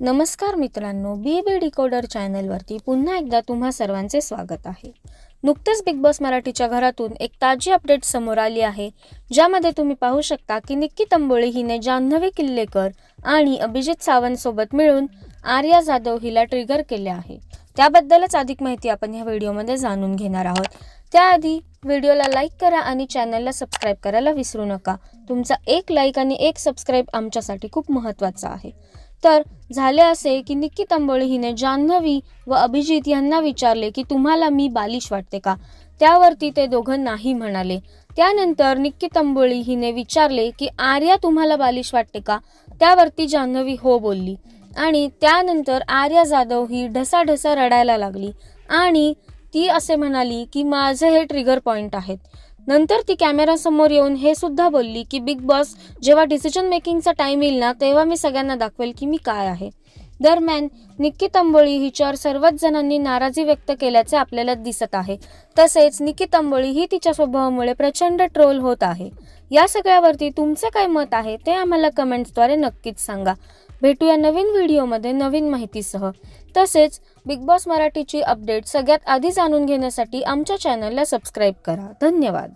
नमस्कार मित्रांनो बी बी डिकोडर चॅनलवरती पुन्हा एकदा तुम्हा सर्वांचे स्वागत आहे. नुकतेच बिग बॉस मराठीच्या घरातून एक ताजी अपडेट समोर आली आहे ज्यामध्ये तुम्ही पाहू शकता की निक्की तंबोळी हिने जान्हवी किल्लेकर आणि अभिजित सावंतसोबत मिळून आर्या जाधव हिला ट्रिगर केले आहे. त्याबद्दलच अधिक माहिती आपण ह्या व्हिडिओमध्ये जाणून घेणार आहोत. त्याआधी व्हिडिओला लाईक करा आणि चॅनलला सबस्क्राईब करायला विसरू नका. तुमचा एक लाईक आणि एक सबस्क्राईब आमच्यासाठी खूप महत्त्वाचा आहे. तर झाले असे की निक्की तंबोळी हिने जान्हवी व अभिजित यांना विचारले की तुम्हाला मी बालिश वाटते का? त्यावरती ते दोघं नाही म्हणाले. त्यानंतर निक्की तंबोळी हिने विचारले की आर्या तुम्हाला बालिश वाटते का? त्यावरती जान्हवी हो बोलली. आणि त्यानंतर आर्या जाधव ही ढसाढसा रडायला लागली. आणि ती असे म्हणाली की माझे हे ट्रिगर पॉइंट आहेत. नंतर ती कॅमेरासमोर येऊन हे सुद्धा बोलली की बिग बॉस जेव्हा डिसिजन मेकिंगचा टाईम येईल ना तेव्हा मी सगळ्यांना दाखवेल की मी काय आहे. दरम्यान निक्की तंबोळी हिच्यावर सर्वच जणांनी नाराजी व्यक्त केल्याचे आपल्याला दिसत आहे. तसेच निक्की तंबोळी ही तिच्या स्वभावामुळे प्रचंड ट्रोल होत आहे. या सगळ्यावरती तुमचं काय मत आहे ते आम्हाला कमेंट्सद्वारे नक्कीच सांगा. भेटूया नवीन व्हिडिओमध्ये नवीन माहितीसह. तसेच बिग बॉस मराठीची अपडेट सगळ्यात आधी जाणून घेण्यासाठी आमच्या चॅनलला सबस्क्राईब करा. धन्यवाद.